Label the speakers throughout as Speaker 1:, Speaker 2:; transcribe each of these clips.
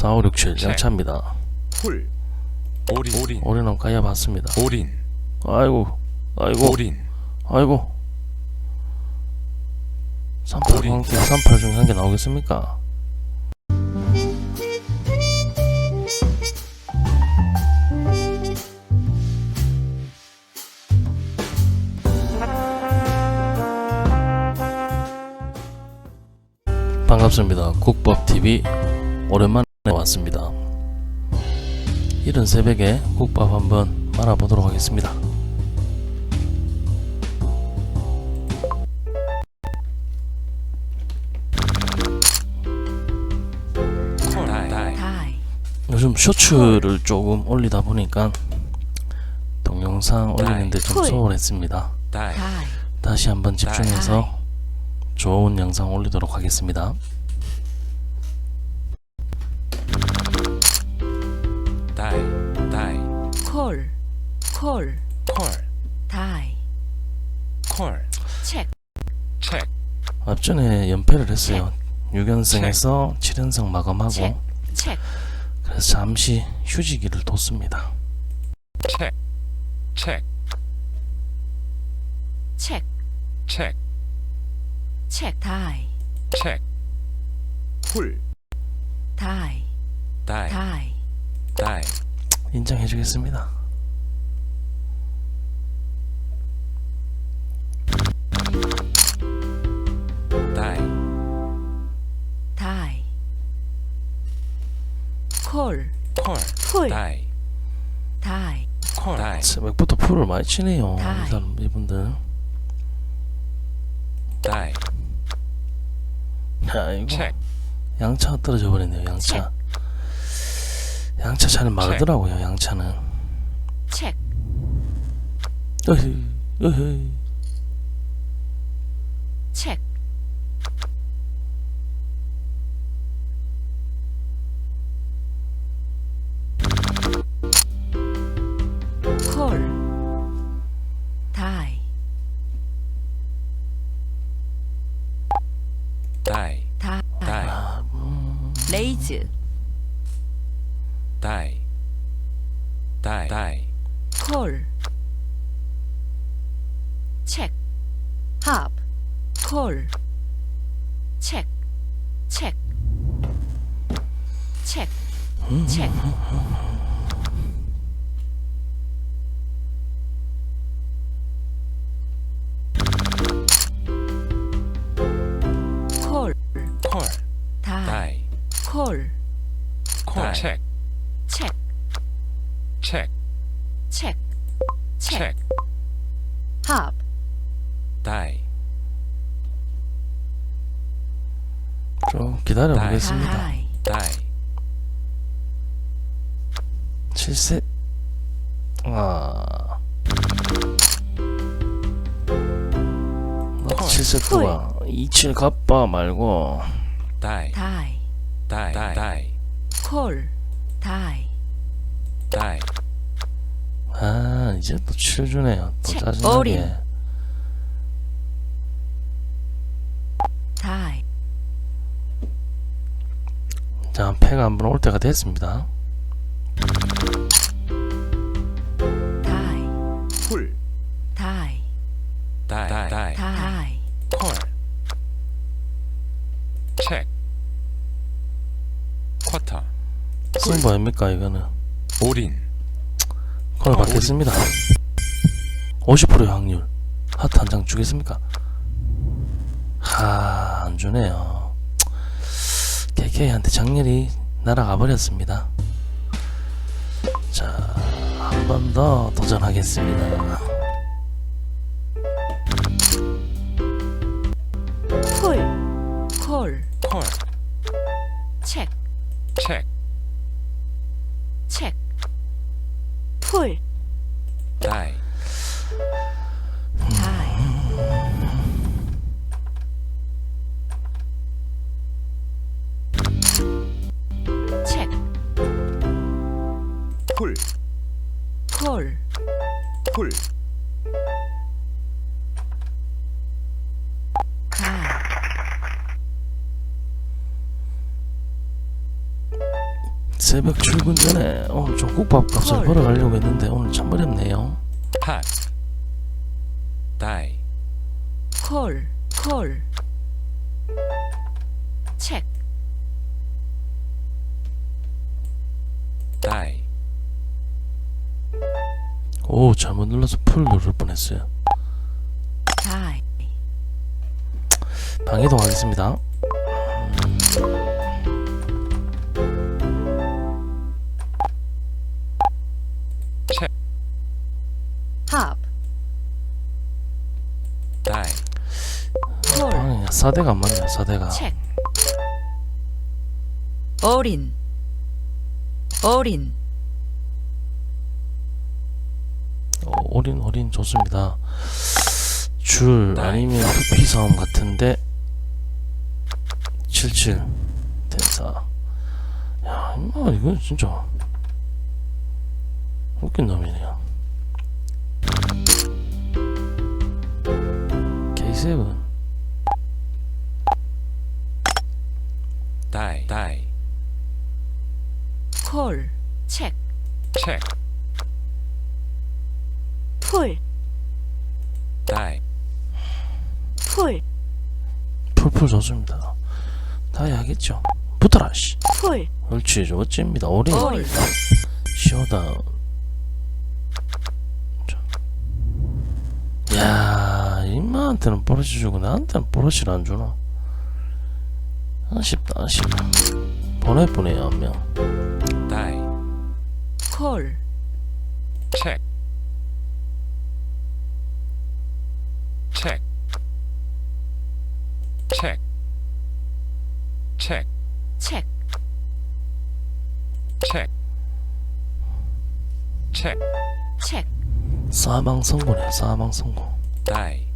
Speaker 1: 4567
Speaker 2: 책.
Speaker 1: 양차입니다.
Speaker 2: 풀 올인 올인
Speaker 1: 올인 한번 까야봤습니다.
Speaker 2: 올인
Speaker 1: 아이고, 아이고,
Speaker 2: 올인
Speaker 1: 아이고. 38
Speaker 2: 올인.
Speaker 1: 광택 38 중에 한 개 나오겠습니까? 반갑습니다. 국밥TV 오랜만에 왔습니다. 이른 새벽에 국밥 한번 말아보도록 하겠습니다. 요즘 쇼츠를 조금 올리다 보니까 동영상 올리는데 좀
Speaker 3: 쿨.
Speaker 1: 소홀했습니다. 다시 한번 집중해서 좋은 영상 올리도록 하겠습니다.
Speaker 3: Call,
Speaker 2: 콜.
Speaker 3: die,
Speaker 2: 콜.
Speaker 3: check,
Speaker 2: 체크.
Speaker 1: 앞전에 연패를 했어요. 6연승에서 7연승 마감하고
Speaker 3: 체크. check,
Speaker 1: 그래서 잠시 휴지기를 뒀습니다.
Speaker 2: 체크. 체크.
Speaker 3: check,
Speaker 2: 체크.
Speaker 3: check, die,
Speaker 2: 체크. 풀 다이.
Speaker 3: die,
Speaker 2: 다이.
Speaker 1: 인정해 주겠습니다.
Speaker 3: Die,
Speaker 2: 콜 다이
Speaker 1: 새벽부터 풀을 많이 치네요.
Speaker 3: 다이.
Speaker 1: 이 사람 이분들.
Speaker 2: 다이
Speaker 1: 아이고
Speaker 2: 체크
Speaker 1: 양차가 떨어져 버렸네요. 양차. 양차 잘 마르더라고요. 양차는.
Speaker 3: check,
Speaker 1: 어휴, 어휴.
Speaker 3: check, call, check, check, check, check, call,
Speaker 2: 콜
Speaker 3: die,
Speaker 2: 다이
Speaker 3: call,
Speaker 2: 콜 체크
Speaker 3: check,
Speaker 2: 체크
Speaker 3: check, check,
Speaker 2: 체크
Speaker 3: hop,
Speaker 2: 다이
Speaker 1: 좀 기다려 보겠습니다.
Speaker 2: 다이.
Speaker 1: 7세. 아. 나 7세 동안 27 갑바 말고.
Speaker 2: 다이.
Speaker 3: die,
Speaker 2: 다이. 다이.
Speaker 3: call, die,
Speaker 2: 다이.
Speaker 1: 아 이제 또 7주네요. 또
Speaker 3: 책,
Speaker 1: 짜증나게. 자 패가 한번 올 때가 됐습니다.
Speaker 3: die,
Speaker 2: 풀
Speaker 3: die,
Speaker 2: 다이 다이
Speaker 3: die,
Speaker 2: 콜 체크 쿼터
Speaker 1: 승부 아닙니까 이거는.
Speaker 2: 올인
Speaker 1: 콜
Speaker 2: 어,
Speaker 1: 받겠습니다. 50%의 확률. 하트 한 장 주겠습니까? 하, 안 주네요. KK한테 장렬히 날아가 버렸습니다. 자, 한 번 더 도전하겠습니다.
Speaker 3: pull, call,
Speaker 2: 콜.
Speaker 3: check,
Speaker 2: 체크.
Speaker 3: check, pull,
Speaker 2: 다이.
Speaker 3: die,
Speaker 2: 풀.
Speaker 3: call,
Speaker 2: 풀.
Speaker 3: die,
Speaker 1: 새벽 출근 전에 오늘 좀 국밥 값을
Speaker 3: 헐.
Speaker 1: 벌어가려고 했는데 오늘 참 어렵네요.
Speaker 2: 핫 다이.
Speaker 3: 콜, 콜. 체크,
Speaker 2: 다이
Speaker 1: 오 잘못 눌러서 풀 누를 뻔했어요.
Speaker 3: 다이.
Speaker 1: 방이동 하겠습니다.
Speaker 3: 합,
Speaker 2: 다이
Speaker 3: 콜,
Speaker 1: 방이 사대가 안 맞네요. 사대가.
Speaker 3: 체크. 어린, 어린.
Speaker 1: 어, 올인 올인 좋습니다. 줄 아니면 투피 싸움 같은데 77 된사. 야 임마 이거 진짜 웃긴 놈이네요. K7
Speaker 2: 다이 다이
Speaker 3: 콜, 체크.
Speaker 2: 체크
Speaker 3: 풀,
Speaker 2: 다이
Speaker 3: 풀,
Speaker 1: 풀풀 좋습니다. 다 해야겠죠. 붙어라 씨.
Speaker 3: 풀.
Speaker 1: 옳지 좋습니다.
Speaker 3: 어린.
Speaker 1: 쇼다운. 자. 야, 임마한테는 버릇이 주고 나한테는 버릇을 안 주나? 아쉽다, 아쉽다. 보낼 뻔해요, 한 명.
Speaker 2: 다이
Speaker 3: 콜,
Speaker 2: 책, 책, 책,
Speaker 3: 책, 책,
Speaker 1: 사망 선고네 사망
Speaker 3: 선고.
Speaker 1: die,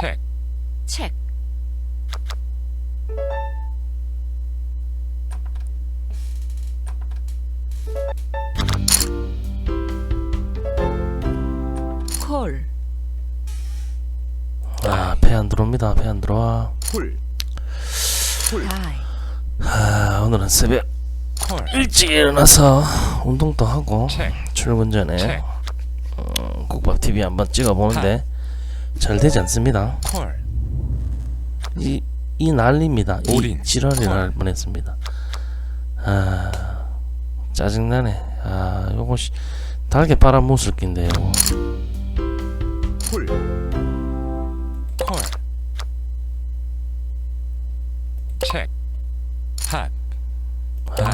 Speaker 1: 책, 책. 들어옵니다, 배 안 들어와. 아, 오늘은 새벽
Speaker 2: 콜
Speaker 1: 일찍 일어나서 운동도 하고 출근 전에 어, 국밥 TV 한번 찍어보는데 잘 되지 않습니다.
Speaker 2: 콜
Speaker 1: 이, 이 난리입니다. 이. 지랄이
Speaker 2: 콜.
Speaker 1: 날 뻔했습니다. 아, 짜증나네. 아, 요거 씨, 달게 빨아먹을 낀데 요거.
Speaker 2: 핫
Speaker 1: 아,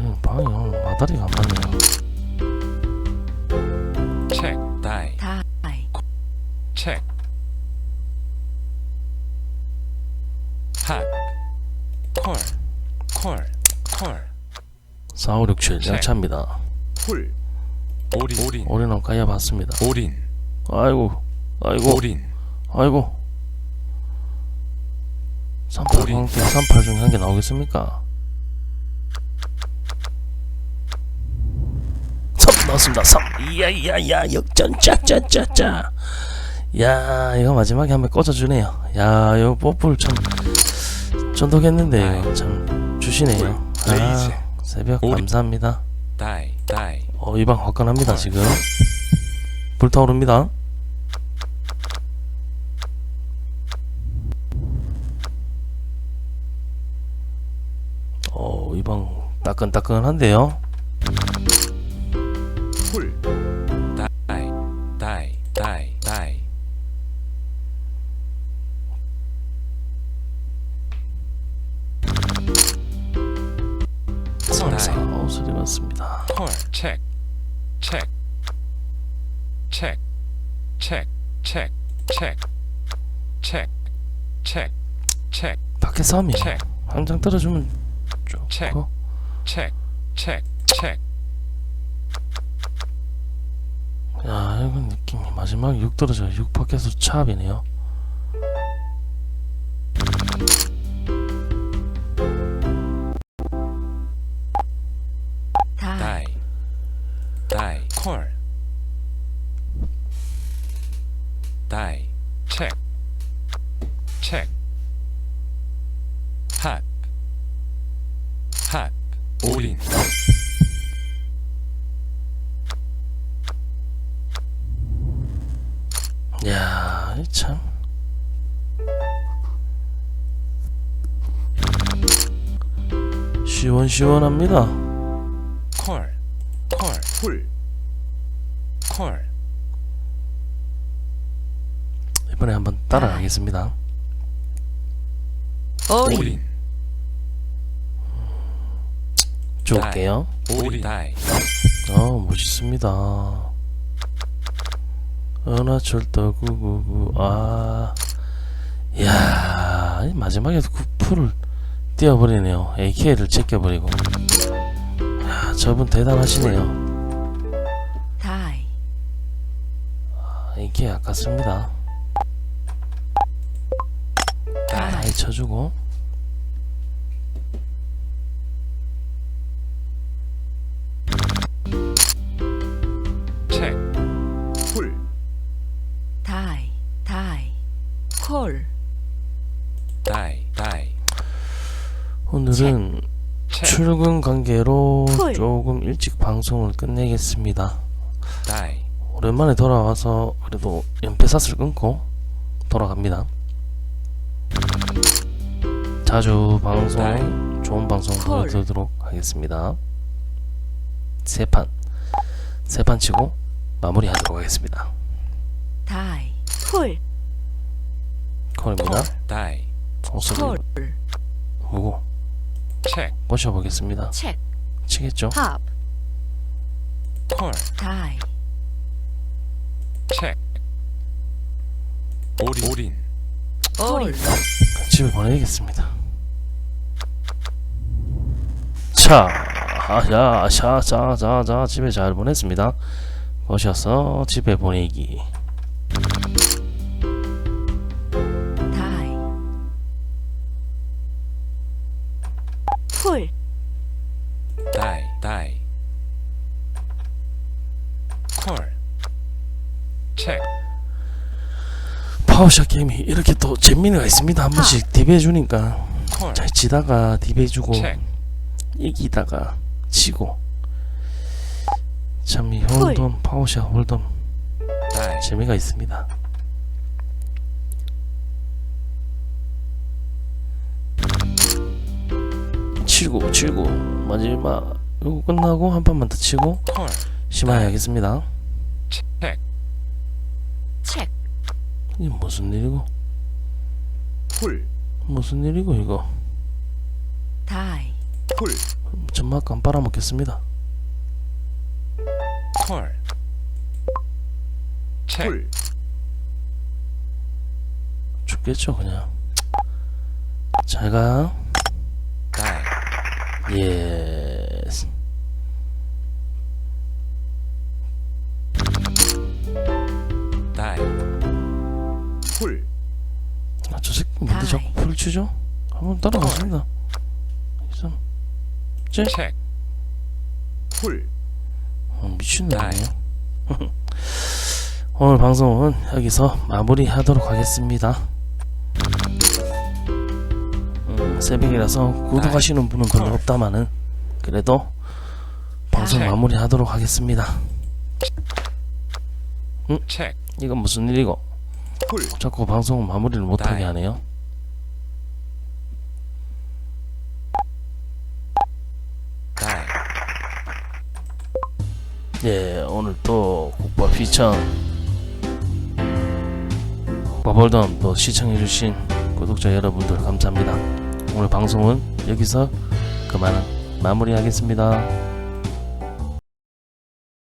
Speaker 1: 이 방이 오늘 마다리가 안 맞네요.
Speaker 2: 체크 다이
Speaker 3: 다이.
Speaker 2: 체크 핫 콜, 콜, 콜,
Speaker 1: 4, 5, 6, 7
Speaker 2: 체.
Speaker 1: 양차입니다.
Speaker 2: 풀, 올인, 올인,
Speaker 1: 올인원 까여봤습니다.
Speaker 2: 올인,
Speaker 1: 아이고, 아이고,
Speaker 2: 올인,
Speaker 1: 아이고. 38
Speaker 2: 올인.
Speaker 1: 광대 38 중에 한 개 나오겠습니까? 3 나왔습니다. 3. 이야, 이야, 이야, 역전, 짜짜짜짜. 야, 이거 마지막에 한번 꽂아주네요. 야, 이거 뽀뽀를 참 쫀득했는데 이거 참 주시네요.
Speaker 2: 레이즈.
Speaker 1: 아, 새벽. 감사합니다. 어, 이 방 화끈합니다,
Speaker 2: 헐.
Speaker 1: 지금. 불타오릅니다. 어, 이 방 따끈따끈한데요?
Speaker 2: 체크, 체크, 체크, 체크, 체크,
Speaker 1: 밖에 싸움이요.
Speaker 2: 체크,
Speaker 1: 한장 떨어주면
Speaker 2: 체크.
Speaker 1: 좋고.
Speaker 2: 체크, 체크, 체크,
Speaker 1: 야, 이건 느낌이 마지막에 6 떨어져요. 6 밖에서 차압이네요. 시원 시원합니다.
Speaker 2: 콜. 콜.
Speaker 4: 콜,
Speaker 2: 콜.
Speaker 1: 이번에 한번 따라가겠습니다.
Speaker 3: 올인.
Speaker 1: 좋을게요.
Speaker 2: 올인.
Speaker 1: 어, 멋있습니다. 은하철도 999, 아. 이야, 이 마지막에 구풀을 띄워버리네요. AK를 제껴버리고. 야, 저분 대단하시네요. AK 아깝습니다. 많이 쳐주고.
Speaker 3: 다이. 다이. 콜.
Speaker 2: 다이.
Speaker 1: 오늘은. 출근 관계로
Speaker 3: 콜.
Speaker 1: 조금 일찍 방송을 끝내겠습니다.
Speaker 2: 다이.
Speaker 1: 오랜만에 돌아와서 그래도 연패사슬 끊고 돌아갑니다. 자주 방송,
Speaker 2: 네.
Speaker 1: 좋은 방송
Speaker 3: 콜.
Speaker 1: 보여드리도록 하겠습니다. 세 판, 세판 치고 마무리하도록 하겠습니다.
Speaker 3: 다이. 콜.
Speaker 1: 콜입니다.
Speaker 2: 콜. 다이.
Speaker 3: 콜.
Speaker 1: 보고
Speaker 2: 체크.
Speaker 1: 꼬셔보겠습니다.
Speaker 3: 체크.
Speaker 1: 치겠죠?
Speaker 3: 팝.
Speaker 2: 콜.
Speaker 3: 다이.
Speaker 2: 체크. 올인. 올인.
Speaker 1: 집에 보내야겠습니다. 자, 야, 자, 자, 자, 자, 집에 잘 보냈습니다. 오셔서 집에 보내기.
Speaker 3: 콜.
Speaker 2: 다이. 다이. 콜. 체크.
Speaker 1: 파워샷 게임이 이렇게 또 재미가 있습니다. 한 번씩 디베해주니까
Speaker 2: 콜.
Speaker 1: 잘 치다가 디베해주고
Speaker 2: 체크.
Speaker 1: 이기다가 치고 참이
Speaker 3: 콜.
Speaker 1: 홀덤 파워샷 홀덤
Speaker 2: 다이.
Speaker 1: 재미가 있습니다. 치고 치고 마지막 이거 끝나고 한 판만 더 치고.
Speaker 2: 체크.
Speaker 1: 이게 무슨 일이고
Speaker 4: 콜,
Speaker 1: 무슨 일이고 이거
Speaker 3: 다이.
Speaker 4: 콜,
Speaker 1: 전막간 빨아먹겠습니다.
Speaker 2: 콜. 체크.
Speaker 4: 콜,
Speaker 1: 죽겠죠 그냥. 잘 가.
Speaker 2: 다이.
Speaker 1: 예.
Speaker 2: 다이.
Speaker 4: 콜,
Speaker 1: 아, 저 새끼 뭔데. 자꾸 풀 치죠? 한번 따라가십니다. 이선
Speaker 2: 체크.
Speaker 4: 콜,
Speaker 1: 어, 미친놈이네요. 오늘 방송은 여기서 마무리하도록 하겠습니다. 새벽이라서 구독하시는 분은 별로 없다마는 그래도 방송
Speaker 2: 다이.
Speaker 1: 마무리하도록 하겠습니다.
Speaker 2: 체크.
Speaker 1: 이건 무슨 일이고
Speaker 4: 콜,
Speaker 1: 자꾸 방송 마무리를 못하게
Speaker 2: 다이.
Speaker 1: 하네요. 예, 오늘 또 국밥 시청 국밥월덤 또 시청해주신 구독자 여러분들 감사합니다. 오늘 방송은 여기서 그만 마무리하겠습니다.